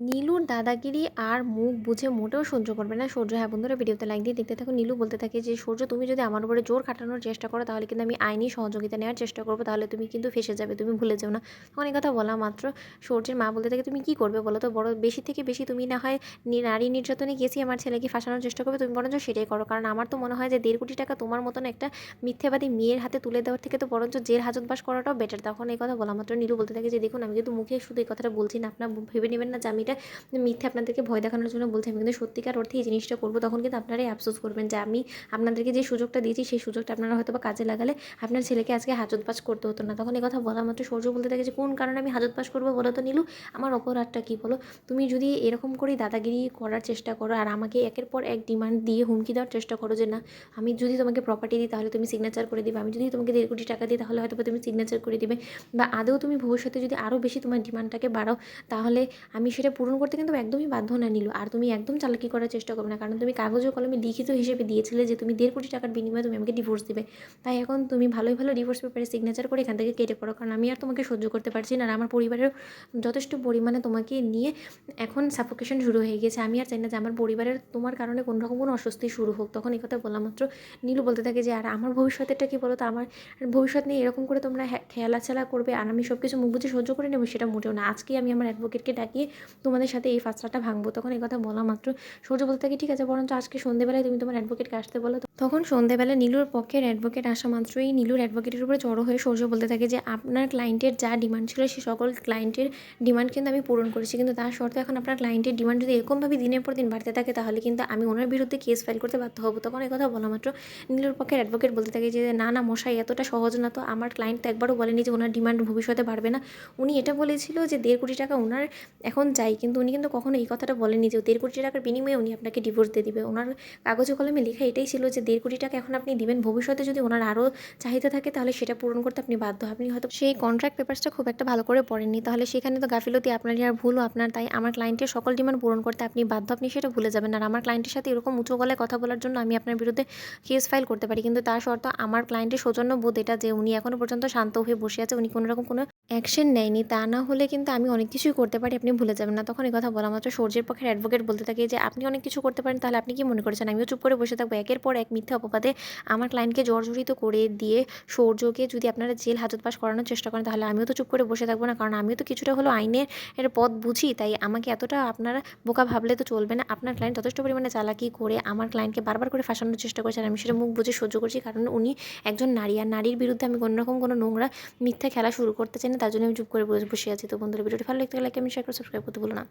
নীলুর দাদাগিরি আর মুখ বুঝে মোটেও সহ্য করবে না। সূর্য হ্যাঁ বন্ধুরা, ভিডিওতে লাইক দিয়ে দেখতে থাকো। নীলু বলতে থাকে যে, সূর্য, তুমি যদি আমার উপরে জোর খাটানোর চেষ্টা করো, তাহলে কিন্তু আমি আইনি সহযোগিতা নেওয়ার চেষ্টা করব। তাহলে তুমি কিন্তু ফেসে যাবে, তুমি ভুলে যাও না। অনেক কথা বলা মাত্র সূর্যের মা বলতে থাকে, তুমি কি করবে বলো তো? বড় বেশি থেকে বেশি তুমি না হয় নারী নির্যাতনে গেছি, আমার ছেলেকে ফাঁসানোর চেষ্টা করবে। তুমি বরঞ্চ সেটাই করো। কারণ আমার তো মনে হয় যে, দেড় কোটি টাকা তোমার মতন একটা মিথ্যাবাদী মেয়ের হাতে তুলে দেওয়ার থেকে তো বরঞ্চ জেল হাজতবাস করাটাও বেটার তখন এই কথা বলা মাত্র নীলু বলতে থাকে যে, দেখুন, আমি কিন্তু মুখে শুধু এই কথাটা বলছি না। আপনার ভেবে নেবেন না যে, আমি এটা মিথ্যে আপনাদেরকে ভয় দেখানোর জন্য বলছি, আমি কিন্তু সত্যিকার অর্থে এই জিনিসটা করব। তখন কিন্তু আপনারাই আফসোস করবেন যে আমি আপনাদেরকে যে সুযোগটা দিয়েছি, সেই সুযোগটা আপনারা হয়তো বা কাজে লাগালে আপনার ছেলেকে আজকে হাজত পাস করতে হতো না। তখন এই কথা বলা মাত্র সূর্য বলতে থাকে যে, কোন কারণে আমি হাজত পাস করব বলো তো নীলু? আমার অপরাধটা কী বলো? তুমি যদি এরকম করেই দাদাগিরি করার চেষ্টা করো আর আমাকে একের পর এক ডিমান্ড দিয়ে হুমকি দেওয়ার চেষ্টা করো যে, না, আমি যদি তোমাকে প্রপার্টি দিই তাহলে তুমি সিগনেচার করে দিবে। আমি যদি তোমাকে দেড় কোটি টাকা দিই তাহলে হয়তো তুমি সিগনেচার করে দিবে। বা আদৌ তুমি ভবিষ্যতে যদি আরও বেশি তোমার ডিমান্ডটাকে বাড়াও, তাহলে আমি সেটা পূরণ করতে কিন্তু একদমই বাধ্য না নিল। আর তুমি একদম চালাকি করার চেষ্টা করবে না, কারণ তুমি কাগজ ও কলমে লিখিত হিসেবে দিয়েছিলে যে তুমি দেড় কোটি টাকার বিনিময়ে তুমি আমাকে ডিভোর্স দিবে। তাই এখন তুমি ভালোই ভালো ডিভোর্স পেপারে সিগনেচার করে এখান থেকে কেটে পড়ো, কারণ আমি আর তোমাকে সহ্য করতে পারছি না। আর আমার পরিবারের যথেষ্ট পরিমাণে তোমাকে নিয়ে এখন সাফোকেশন শুরু হয়ে গেছে আমি আর চাই না যে আমার পরিবারের তোমার কারণে কোনো রকম কোনো অস্বস্তি শুরু হোক। তখন এই কথা বললাম মাত্র নীলু বলতে থাকে যে, আর আমার ভবিষ্যতেরটা কী বলো তো? আমার ভবিষ্যৎ নিয়ে এরকম করে তোমরা খেলাচেলা করবে? আর আমি সব কিছু মুখ বুঝে সহ্য করে নেব সেটা মোটেও না। আজকেই আমি আমার অ্যাডভোকেটকে ডাকিয়ে তোমাদের সাথে এই ফাঁসলাটা ভাঙবো। তখন এই কথা বলা মাত্র। সূর্য বলতে থাকে, ঠিক আছে, বরঞ্চ আজকে সন্ধেবেলায় তুমি তোমার অ্যাডভোকেটকে আসতে বলো। তখন সন্ধেবেলা নীলুর পক্ষের অ্যাডভোকেট আসা মাত্রই নীলুর অ্যাডভোকেটের উপরে জড়ো হয়ে সৌর্য বলতে থাকে যে, আপনার ক্লায়েন্টের যা ডিমান্ড ছিল, সে সকল ক্লায়েন্টের ডিমান্ড কিন্তু আমি পূরণ করেছি। কিন্তু তার শর্তে এখন আপনার ক্লায়েন্টের ডিমান্ড যদি এরকমভাবে দিনের পর দিন বাড়তে থাকে, তাহলে কিন্তু আমি ওনার বিরুদ্ধে কেস ফাইল করতে বাধ্য হব। তখন কথা বলা মাত্র নীলুর পক্ষের অ্যাডভোকেট বলতে থাকে যে, না না মশাই, এতটা সহজ না তো। আমার ক্লায়েন্ট তো একবারও বলেনি যে, ওনার ডিমান্ড ভবিষ্যতে বাড়বে না। উনি এটা বলেছিল যে, দেড় কোটি টাকা ওনার এখন চাই কিন্তু উনি কিন্তু কখনো এই কথাটা বলেনি যে, দেড় কোটি টাকার বিনিময়ে উনি আপনাকে ডিভোর্স দিয়ে দিবে। ওনার কাগজে কলমে লেখা এটাই ছিল যে দেড় কোটি টাকা এখন আপনি দিবেন। ভবিষ্যতে যদি ওনার আরও চাহিদা থাকে, তাহলে সেটা পূরণ করতে আপনি বাধ্য। আপনি হয়তো সেই কন্ট্রাক্ট পেপারসটা খুব একটা ভালো করে পড়েননি। তাহলে সেখানে তো গাফিলতি আপনারই আর ভুলও আপনার। তাই আমার ক্লায়েন্টের সকল ডিমান্ড পূরণ করতে আপনি বাধ্য। আপনি সেটা ভুলে যাবেন। আর আমার ক্লায়েন্টের সাথে এরকম উঁচু গলায় কথা বলার জন্য আমি আপনার বিরুদ্ধে কেস ফাইল করতে পারি। কিন্তু তার শর্ত আমার ক্লায়েন্টের সৌজন্য বোধ এটা যে উনি এখনও পর্যন্ত শান্ত হয়ে বসে আছে। উনি কোনোরকম কোনো অ্যাকশন নেয়নি, তা না হলে কিন্তু আমি অনেক কিছুই করতে পারি, আপনি ভুলে যাবেন না। তখন এই কথা বলা মাত্র সূর্যের পক্ষের অ্যাডভোকেট বলতে থাকে যে, আপনি অনেক কিছু করতে পারেন, তাহলে আপনি কি মনে করেছেন? আমিও চুপ করে বসে থাকব, একের পর এক মিথ্যা অপবাদে আমার ক্লায়েন্টকে জর্জরিত করে দিয়ে সৌর্যকে যদি আপনারা জেল হাজত পাস করানোর চেষ্টা করেন, তাহলে আমিও তো চুপ করে বসে থাকব না, কারণ আমিও তো কিছুটা হলো আইনের পথ বুঝি, তাই আমাকে এতটা আপনারা বোকা ভাবলে তো চলবে না। আপনার ক্লায়েন্ট যথেষ্ট পরিমাণে চালাকি করে আমার ক্লায়েন্টকে বারবার করে ফাঁসানোর চেষ্টা করেছেন, আমি সেটা মুখ বুঝে সহ্য করছি, কারণ উনি একজন নারী, আর নারীর বিরুদ্ধে আমি কোনো রকম কোনো নোংরা মিথ্যা খেলা শুরু করতে চাই তার জন্য আমি চুপ করে বসে আছি। তো বন্ধুরা, ভিডিওটি ভালো লাগতে গেলে আমি শেয়ার করে সাবস্ক্রাইব করতে বলো না।